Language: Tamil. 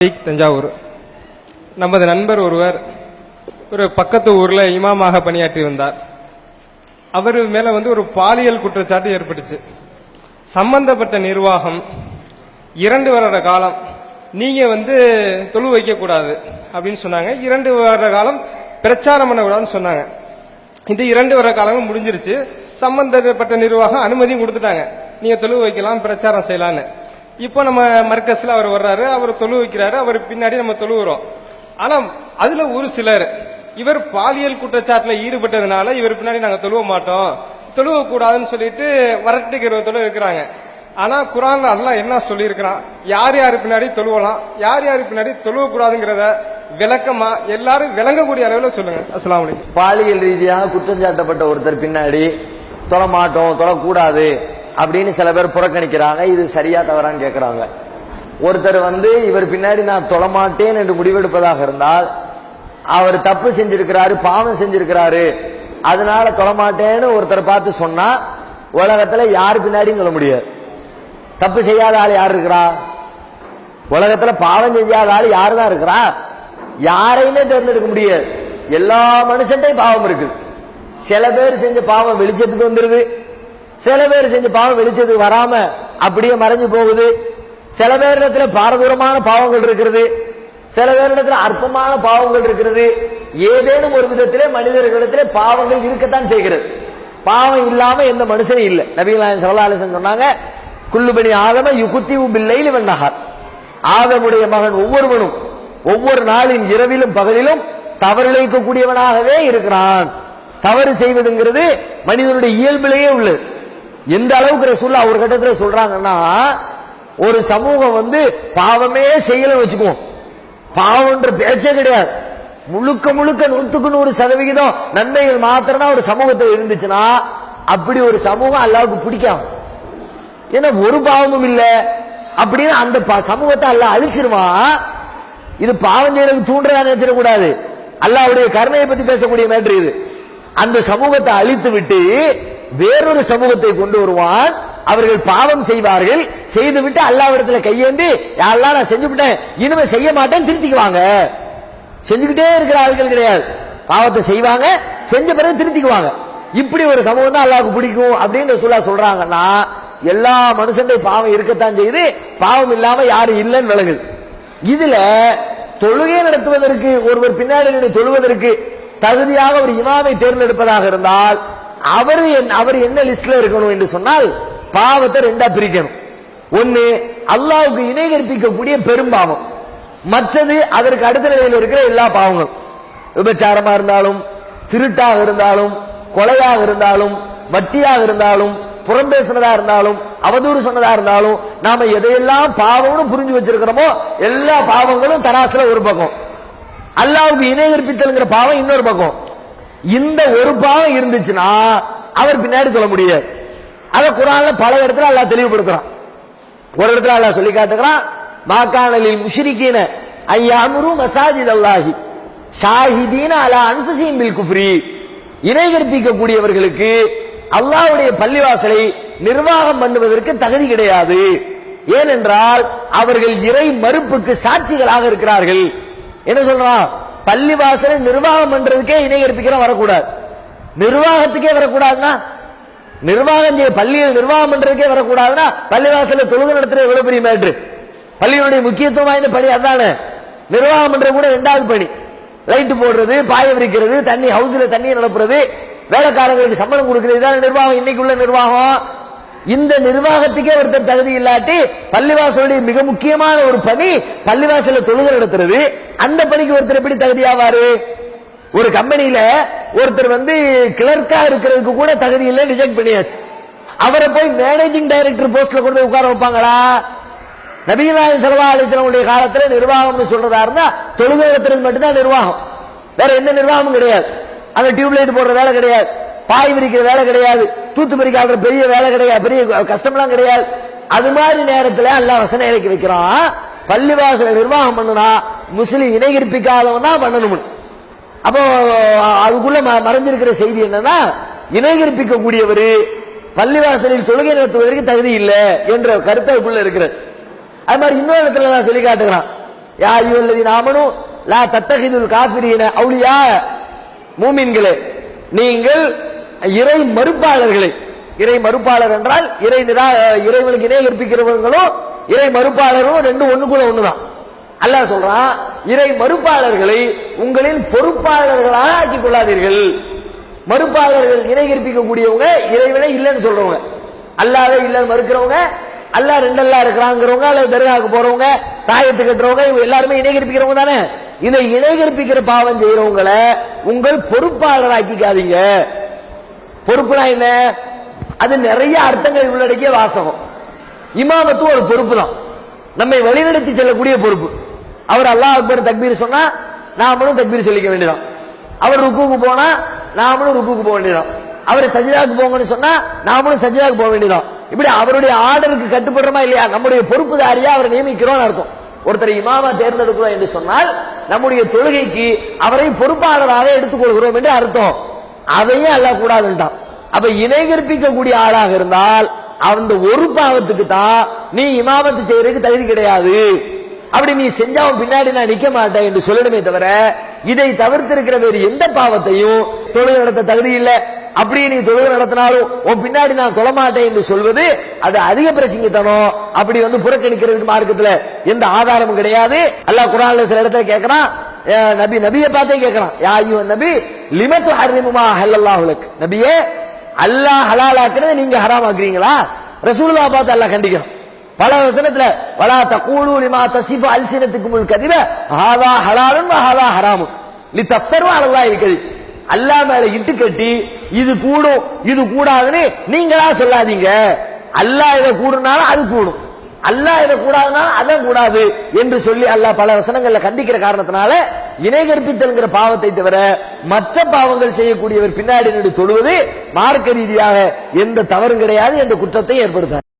தஞ்சாவூர். நமது நண்பர் ஒருவர் ஒரு பக்கத்து ஊர்ல இமாமாக பணியாற்றி வந்தார். அவர் மேல வந்து ஒரு பாலியல் குற்றச்சாட்டு ஏற்பட்டுச்சு. சம்பந்தப்பட்ட நிர்வாகம் இரண்டு வருட காலம் நீங்க வந்து தொழு வைக்க கூடாது அப்படின்னு சொன்னாங்க. இரண்டு வருட காலம் பிரச்சாரம் பண்ணக்கூடாதுன்னு சொன்னாங்க. இந்த இரண்டு வருட காலமும் முடிஞ்சிருச்சு. சம்பந்தப்பட்ட நிர்வாகம் அனுமதியும் கொடுத்துட்டாங்க. நீங்க தொழு வைக்கலாம் பிரச்சாரம் செய்யலான்னு இப்போ நம்ம மர்க்கஸ்ல அவர் வர்றாரு அவர் தொழு வைக்கிறாரு அவர் பின்னாடி நம்ம தொழுவுறோம். ஆனா அதுல ஒரு சிலர் இவர் பாலியல் குற்றச்சாட்டுல ஈடுபட்டதுனால இவர் பின்னாடி நாங்க தொழுவ மாட்டோம். தொழுவ கூடாதுன்னு சொல்லிட்டு வரட்டுக்கிறதோட இருக்கிறாங்க. ஆனா குரான் அல்லாஹ் என்ன சொல்லியிருக்கிறான்? யார் யார் பின்னாடி தொழுவலாம்? யார் யார் பின்னாடி தொழுவ கூடாதுங்கிறத விளக்கமா எல்லாரும் விளங்கக்கூடிய அளவில் சொல்லுங்க. அஸ்லாம் பாலியல் ரீதியாக குற்றம் சாட்டப்பட்ட ஒருத்தர் பின்னாடி தொழ மாட்டோம் தொழக்கூடாது. அப்படின்னு சில பேர் புறக்கணிக்கிறாங்க. இது சரியா தவறான்னு கேட்குறாங்க ஒருத்தர் வந்து இவர் பின்னாடி நான் தொழமாட்டேன் என்று முடிவெடுப்பதாக இருந்தால் அவர் தப்பு செஞ்சிருக்கிறாரு பாவம் செஞ்சிருக்கிறாரு. அதனால தொழமாட்டேன்னு ஒருத்தர் பார்த்து சொன்னா உலகத்துல யார் பின்னாடியும் சொல்ல முடியாது. தப்பு செய்யாத ஆள் யார் இருக்கிறா? உலகத்துல பாவம் செய்யாத ஆள் யார் தான் இருக்கிறா? யாரையுமே தேர்ந்தெடுக்க முடியாது. எல்லா மனுஷன்டையும் பாவம் இருக்குது சில பேர் செஞ்ச பாவம் வெளிச்சத்துக்கு வந்துருது. சில பேர் செஞ்ச பாவம் வெளிச்சத்துக்கு வராம அப்படியே மறைஞ்சு போகுது. சில பேர் இடத்துல பாரதூரமான பாவங்கள் இருக்கிறது. சில பேர் இடத்துல அற்பமான பாவங்கள் இருக்கிறது. ஏதேனும் ஒரு விதத்திலே மனிதர்களிடத்திலே பாவங்கள் இருக்கத்தான் செய்கிறது. பாவம் இல்லாம எந்த மனுஷனும் இல்லை. நபிகள் நாயகம் ஸல்லல்லாஹு சொன்னாங்க குள்ளுபணி ஆதம யுகுத்தி உபில்லையில் இவன் நகர் ஆதமுடைய மகன் ஒவ்வொருவனும் ஒவ்வொரு நாளின் இரவிலும் பகலிலும் தவறிழைக்கக்கூடியவனாகவே இருக்கிறான். தவறு செய்வதுங்கிறது மனிதனுடைய இயல்பிலேயே உள்ளது. எந்த அளவுக்கு ரசூல்லா ஒரு கட்டத்தில் சொல்றாங்கன்னா ஒரு சமூகம் வந்து பாவமே செய்யலன்னு வச்சுக்குவோம். பாவம்ன்ற பேச்சே கிடையாது. முழுக்க முழுக்க நூத்துக்கு நூறு சதவிகிதம் நன்மைகள் மாத்திரம் ஒரு சமூகத்தில் இருந்துச்சுன்னா அப்படி ஒரு சமூகம் அல்லாவுக்கு பிடிக்காம ஏன்னா ஒரு பாவமும் இல்லை. அப்படின்னு அந்த ப- சமூகத்தை அல்லாஹ் அழிச்சிருவான் இது பாவம் செய்யறதுக்கு தூண்டுறதா நினைச்சிடக்கூடாது. அல்லாஹ்வுடைய கருணையை பத்தி பேசக்கூடிய மேட்ரு இது. அந்த சமூகத்தை அழித்து விட்டு வேறொரு சமூகத்தை கொண்டு வருவான். அவர்கள் பாவம் செய்வார்கள். செய்துவிட்டு அல்லாவிடத்துல கையேந்தி யாரெல்லாம் நான் செஞ்சு விட்டேன். இனிமே செய்ய மாட்டேன் திருத்திக்குவாங்க செஞ்சுக்கிட்டே இருக்கிற ஆட்கள் கிடையாது. பாவத்தை செய்வாங்க செஞ்ச பிறகு திருத்திக்குவாங்க இப்படி ஒரு சமூகம் தான் அல்லாவுக்கு பிடிக்கும் அப்படின்னு சொல்ல சொல்றாங்கன்னா எல்லா மனுஷன்டைய பாவம் இருக்கத்தான் செய்யுது. பாவம் இல்லாம யாரும் இல்லைன்னு விளங்குது இதுல தொழுகை நடத்துவதற்கு ஒருவர் பின்னாடி நின்று தொழுவதற்கு தகுதியாக ஒரு இமாமை தேர்ந்தெடுப்பதாக இருந்தால் அவர் என்- அவர் என்ன லிஸ்ட்ல இருக்கணும் என்று சொன்னால் பாவத்தை ரெண்டா பிரிக்கணும். ஒன்னு அல்லாவுக்கு இணை கற்பிக்கக்கூடிய பெரும்பாவம். மற்றது அதற்கு அடுத்த நிலையில் இருக்கிற எல்லா பாவங்களும் விபச்சாரமா இருந்தாலும் திருட்டாக இருந்தாலும் கொலையாக இருந்தாலும் வட்டியாக இருந்தாலும் புறம் பேசினதா இருந்தாலும் அவதூறு சொன்னதா இருந்தாலும் நாம எதையெல்லாம் பாவம்னு புரிஞ்சு வச்சிருக்கிறோமோ எல்லா பாவங்களும் தராசுல ஒரு பக்கம். அல்லாவுக்கு இணை கற்பித்தல்ங்கிற பாவம் இன்னொரு பக்கம். இந்த ஒரு பாவம் இருந்துச்சுன்னா அவர் பின்னாடி சொல்ல முடியாது. அதை குரான்ல பல இடத்துல அல்லாஹ் தெளிவுபடுத்துறான். ஒரு இடத்துல எல்லாம் சொல்லி காட்டுக்கிறான் மாக்கானலில் முஷ்ரிக்கீன ஐயாமுரு மசாஜித் அல்லாஹி ஷாஹிதீன அலா அன்ஃபுசிஹிம் பில் குஃப்ரி. இணை கற்பிக்கக்கூடியவர்களுக்கு அல்லாஹ்வுடைய பள்ளிவாசலை நிர்வாகம் பண்ணுவதற்கு தகுதி கிடையாது. ஏனென்றால் அவர்கள் இறை மறுப்புக்கு சாட்சிகளாக இருக்கிறார்கள். என்ன சொல்றான்? பள்ளிவாசலை நிர்வாகம் பண்றதுக்கே இணை கற்பிக்கிற வரக்கூடாது. நிர்வாகத்துக்கே வரக்கூடாதுன்னா நிர்வாகம் செய்ய பள்ளியில் நிர்வாகம் பண்றதுக்கே வரக்கூடாதுன்னா பள்ளிவாசல்ல தொழுகை நடத்துற எவ்வளவு பெரிய மேட்ரு? பள்ளியினுடைய முக்கியத்துவம் வாய்ந்த பணி அதானே? நிர்வாகம் பண்றது கூட ரெண்டாவது பணி. லைட் போடுறது பாய விரிக்கிறது தண்ணி ஹவுஸ்ல தண்ணி நிரப்புறது வேலைக்காரங்களுக்கு சம்பளம் கொடுக்கிறது இதான நிர்வாகம் இன்னைக்குள்ள நிர்வாகம். இந்த நிர்வாகத்துக்கே ஒருத்தர் தகுதி இல்லாட்டி பள்ளிவாசலுடைய மிக முக்கியமான ஒரு பணி பள்ளிவாசல தொழுகை நடத்துறது. அந்த பணிக்கு ஒருத்தர் எப்படி தகுதியாவாரு ஒரு கம்பெனியில ஒருத்தர் வந்து கிளர்க்கா இருக்கிறதுக்கு கூட தகுதி இல்லை ரிஜெக்ட் பண்ணியாச்சு. அவரை போய் மேனேஜிங் டைரக்டர் போஸ்ட்ல கொண்டு போய் உட்கார வைப்பாங்களா? நபிகளாய சலவா அலிஸ்லாமுடைய காலத்துல நிர்வாகம்னு சொல்றதா இருந்தா தொழுகை நடத்துறது மட்டும்தான் நிர்வாகம். வேற எந்த நிர்வாகமும் கிடையாது. அந்த டியூப்லைட் போடுற வேலை கிடையாது. பாய் விரிக்கிற வேலை கிடையாது தூத்து பறிக்க ஆடுற பெரிய வேலை கிடையாது பெரிய கஷ்டம்லாம் கிடையாது. அது மாதிரி நேரத்தில் எல்லாம் வசனம் இறக்கி வைக்கிறான். பள்ளிவாசல நிர்வாகம் பண்ணுனா முஸ்லீம் இணைகிருப்பிக்காதவன் தான் பண்ணணும் அப்போ அதுக்குள்ள ம- மறைஞ்சிருக்கிற செய்தி என்னன்னா இணைகிருப்பிக்க கூடியவர் பள்ளிவாசலில் தொழுகை நடத்துவதற்கு தகுதி இல்லை என்ற கருத்தை அதுக்குள்ள இருக்கிறது. அது மாதிரி இன்னொரு இடத்துல நான் சொல்லி காட்டுகிறான். யா இவல்லதி நாமனும் லா தத்தகிதுல் காபிரியின அவுளியா மூமின்களே நீங்கள் இறை மறுப்பாளர்களை. இறை மறுப்பாளர் என்றால் இறை நிரா இறைவனுக்கு இணை கற்பிக்கிறவங்களும் இறை மறுப்பாளர்களும் ரெண்டு ஒண்ணுக்குள்ள ஒண்ணுதான். அல்லாஹ் சொல்றான் இறை மறுப்பாளர்களை உங்களின் பொறுப்பாளர்களாக ஆக்கிக் கொள்ளாதீர்கள் மறுப்பாளர்கள் இணை கற்பிக்கக்கூடியவங்க இறைவனே இல்லைன்னு சொல்றவங்க. அல்லாவே இல்லைன்னு மறுக்கிறவங்க அல்லாஹ் ரெண்டல்லா இருக்கிறாங்கிறவங்க அல்லது தர்காவுக்கு போறவங்க தாயத்து கட்டுறவங்க இவங்க எல்லாருமே இணை கற்பிக்கிறவங்க தானே. இதை இணை கற்பிக்கிற பாவம் செய்யறவங்களை உங்கள் பொறுப்பாளராக்கிக்காதீங்க. பொறுப்புனா என்ன? அது நிறைய அர்த்தங்கள் உள்ளடக்கிய வாசகம். இமாமத்து ஒரு பொறுப்பு தான் நம்மை வழிநடத்தி செல்லக்கூடிய பொறுப்பு. அவர் அல்லாஹ் அக்பர் தக்பீர் சொன்னா நாமளும் தக்பீர் சொல்லிக்க வேண்டியதான் அவர் ருக்குக்கு போனா நாமளும் ருக்குக்கு போக வேண்டியதான் அவர் சஜிதாக்கு போங்கன்னு சொன்னா நாமளும் சஜிதாக்கு போக வேண்டியதான் இப்படி அவருடைய ஆர்டருக்கு கட்டுப்படுறோமா இல்லையா? நம்முடைய பொறுப்புதாரியா அவரை நியமிக்கிறோம்னு அர்த்தம். ஒருத்தரை இமாமா தேர்ந்தெடுக்கிறோம் என்று சொன்னால் நம்முடைய தொழுகைக்கு அவரை பொறுப்பாளராக எடுத்துக்கொள்கிறோம் என்று அர்த்தம். அதையும் அல்ல கூடாதுன்ட்டான். அப்ப இணை கற்பிக்கக்கூடிய ஆளாக இருந்தால் அந்த ஒரு பாவத்துக்கு தான் நீ இமாமத்து செய்யறதுக்கு தகுதி கிடையாது. அப்படி நீ செஞ்சாவும் பின்னாடி நான் நிக்க மாட்டேன் என்று சொல்லணுமே தவிர இதை தவிர்த்து இருக்கிற வேறு எந்த பாவத்தையும் தொழுகை நடத்த தகுதி இல்லை. அப்படியே நீ தொழுகை நடத்தினாலும் உன் பின்னாடி நான் தொழமாட்டேன் என்று சொல்வது அது அதிக பிரசிங்கத்தனம். அப்படி வந்து புறக்கணிக்கிறதுக்கு மார்க்கத்துல எந்த ஆதாரமும் கிடையாது. அல்லாஹ் குரான்ல சில இடத்துல கேட்கறான் நபி நபியை பார்த்தே கேட்கறான் யா ஐயோ நபி லிமத்து ஹர்ரிமுமா ஹல்லல்லாஹுலக் நபியே அல்லாஹ் ஹலால் ஆக்குறது நீங்க ஹராம் ஆக்குறீங்களா ரசூலுல்லா பார்த்து அல்லாஹ் கண்டிக்கணும். பல வசனத்துல வலா தகூலு லிமா தசிஃபு அல்சினத்துக்குமுல் கதிப. ஹாதா ஹலாலும் ஹாதா ஹராமும் லி தஃப்தரு அலல்லாஹ் இருக்குது அல்லாஹ் மேல இட்டு கட்டி இது கூடும் இது கூடாதுன்னு நீங்களா சொல்லாதீங்க. அல்லாஹ் இதை கூடுனாலும் அது கூடும். அல்லாஹ் இதை கூடாதுனாலும் அதான் கூடாது. என்று சொல்லி அல்லாஹ் பல வசனங்கள்ல கண்டிக்கிற காரணத்தினால இணை கற்பித்தல்ங்கிற பாவத்தை தவிர மற்ற பாவங்கள் செய்யக்கூடியவர் பின்னாடி நின்று தொழுவது மார்க்க ரீதியாக எந்த தவறும் கிடையாது எந்த குற்றத்தை ஏற்படுத்தாது.